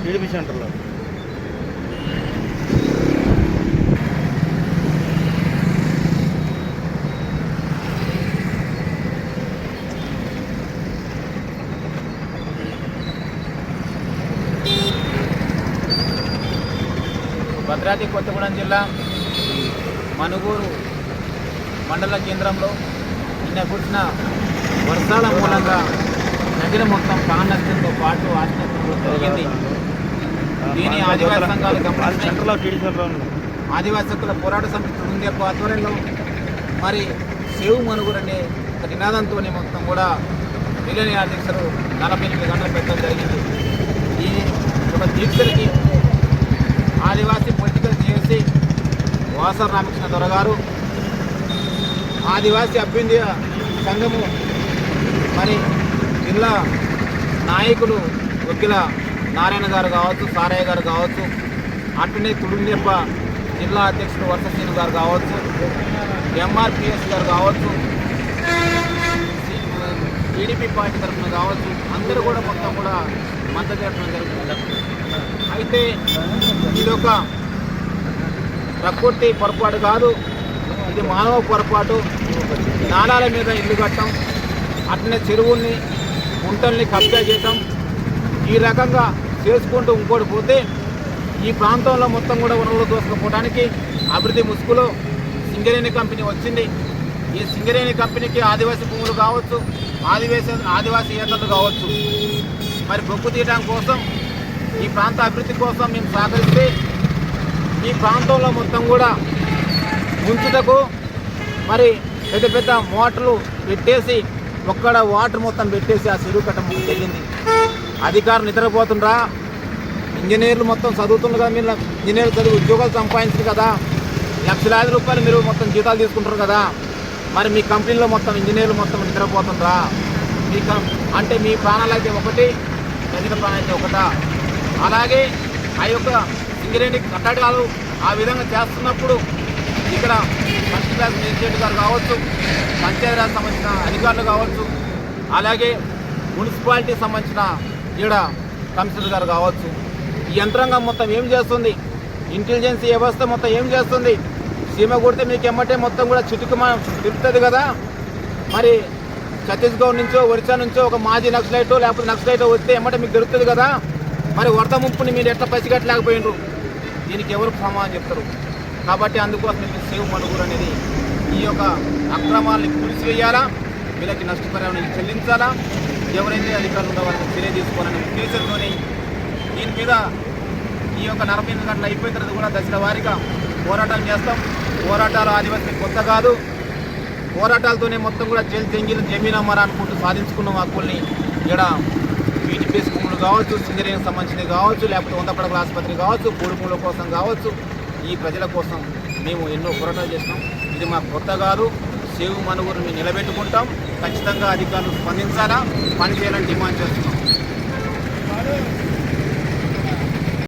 Exhibition సెంటర్లో భద్రాద్రి కొత్తగూడెం జిల్లా మనుగూరు మండల కేంద్రంలో నిన్న కురిసిన వర్షాల మూలంగా నగరం మొత్తం ప్రాణ నష్టంతో పాటు ఆత్మహత్యలు జరిగింది దీని ఆదివాసీ సంఘాలు గమనించాయి. పోరాట సమితి ఉంది యొక్క ఆధ్వర్యంలో మరి సేవ్ మనుగురు అనే ఒక నినాదంతో మొత్తం కూడా మిలియని అధ్యక్షులు నలభై ఎనిమిది గంటలు పెట్టడం జరిగింది ఈ ఒక దీక్షలకి ఆదివాసీ పొలిటికల్ చేసి వాసర రామకృష్ణ దొర గారు ఆదివాసీ అభ్యుదయ సంఘము మరి జిల్లా నాయకులు వకీల నారాయణ గారు కావచ్చు సారయ్య గారు కావచ్చు అటునే తుడుండెప్ప జిల్లా అధ్యక్షుడు వర్షశ్రీను గారు కావచ్చు ఎంఆర్పిఎస్ గారు కావచ్చు టీడీపీ పార్టీ తరఫున కావచ్చు అందరూ కూడా మొత్తం కూడా మద్దతు ఇవ్వడం జరుగుతుంది. అయితే ఇది ఒక ప్రకృతి పొరపాటు కాదు ఇది మానవ పొరపాటు. నాణాల మీద ఇల్లు కట్టడం అట్లనే చెరువుల్ని గుంటల్ని కబ్జా చేయటం ఈ రకంగా చేసుకుంటూ ఇంకోటి పోతే ఈ ప్రాంతంలో మొత్తం కూడా వనరులు దోసుకుపోవడానికి అభివృద్ధి ముసుగులో సింగరేణి కంపెనీ వచ్చింది. ఈ సింగరేణి కంపెనీకి ఆదివాసీ భూములు కావచ్చు ఆదివాసీ ఆదివాసీ ఏతలు కావచ్చు. మరి బొగ్గు తీయడం కోసం ఈ ప్రాంత అభివృద్ధి కోసం మేము సహకరిస్తే ఈ ప్రాంతంలో మొత్తం కూడా ఉంచుటకు మరి పెద్ద పెద్ద మోటార్లు పెట్టేసి ఒక్కడ వాటర్ మొత్తం పెట్టేసి ఆ చెరువు కట్టడం జరిగింది అధికారులు నిద్రపోతుండ్రా. ఇంజనీర్లు మొత్తం చదువుతుండ్రు కదా మీరు ఇంజనీర్లు చదివి ఉద్యోగాలు సంపాదించారు కదా. లక్షలాది రూపాయలు మీరు మొత్తం జీతాలు తీసుకుంటారు కదా. మరి మీ కంపెనీలో మొత్తం ఇంజనీర్లు మొత్తం నిద్రపోతుండ్రా. మీ అంటే మీ ప్రాణాలు అయితే ఒకటి ప్రజల ప్రాణాలు అయితే ఒకటా. అలాగే ఆ యొక్క ఇంజనీరింగ్ కట్టడాలు ఆ విధంగా చేస్తున్నప్పుడు ఇక్కడ ఫస్ట్ క్లాస్ మేజిస్ట్రేట్ గారు కావచ్చు పంచాయతీరాజ్ సంబంధించిన అధికారులు కావచ్చు అలాగే మున్సిపాలిటీ సంబంధించిన ఈడ కమిషనర్ గారు కావచ్చు. ఈ యంత్రాంగం మొత్తం ఏం చేస్తుంది? ఇంటెలిజెన్స్ వ్యవస్థ మొత్తం ఏం చేస్తుంది? సీమ కొడితే మీకు ఎమ్మటే మొత్తం కూడా చిటుకుమా తిరుగుతుంది కదా? మరి ఛత్తీస్గఢ్ నుంచో ఒరిస్సా నుంచో ఒక మాజీ నక్సలైట్ లేకపోతే నక్సలైట్ వస్తే ఎమ్మటే మీకు దొరుకుతుంది కదా? మరి వరద ముప్పుని మీరు ఎట్లా పసిగట్టలేకపోయినరు దీనికి ఎవరు సమాధానం చెప్తారు? కాబట్టి అందుకోసం సేవ్ మనుగురు అనేది ఈ యొక్క అక్రమాల్ని కూలిసివేయాలా వీళ్ళకి నష్టపరిహారం చెల్లించాలా? ఎవరైతే అధికారులు ఉందో వాళ్ళకి చర్య తీసుకోవాలనే ఉద్దేశంతోని దీని మీద ఈ యొక్క నలభై ఎనిమిది గంటలు అయిపోయిన తర్వాత కూడా దశల వారీగా పోరాటాలు చేస్తాం. పోరాటాలు ఆదివాసీ కొత్త కాదు. పోరాటాలతోనే మొత్తం కూడా జైలు జంగిలు జమీన్ అమ్మారా అనుకుంటూ సాధించుకున్నాం హక్కుల్ని ఇక్కడ బీటీపీఎస్ భూములు కావచ్చు సింగరేణికి సంబంధించినవి కావచ్చు లేకపోతే వంద పడకల ఆసుపత్రి కావచ్చు కుటుంబుల కోసం కావచ్చు ఈ ప్రజల కోసం మేము ఎన్నో పోరాటాలు చేసినాం. ఇది మా కొత్త కాదు. సేవ్ మనుగురు మేము నిలబెట్టుకుంటాం. ఖచ్చితంగా అధికారులు స్పందించాలా? పనిచేయాలని డిమాండ్ చేస్తున్నాం.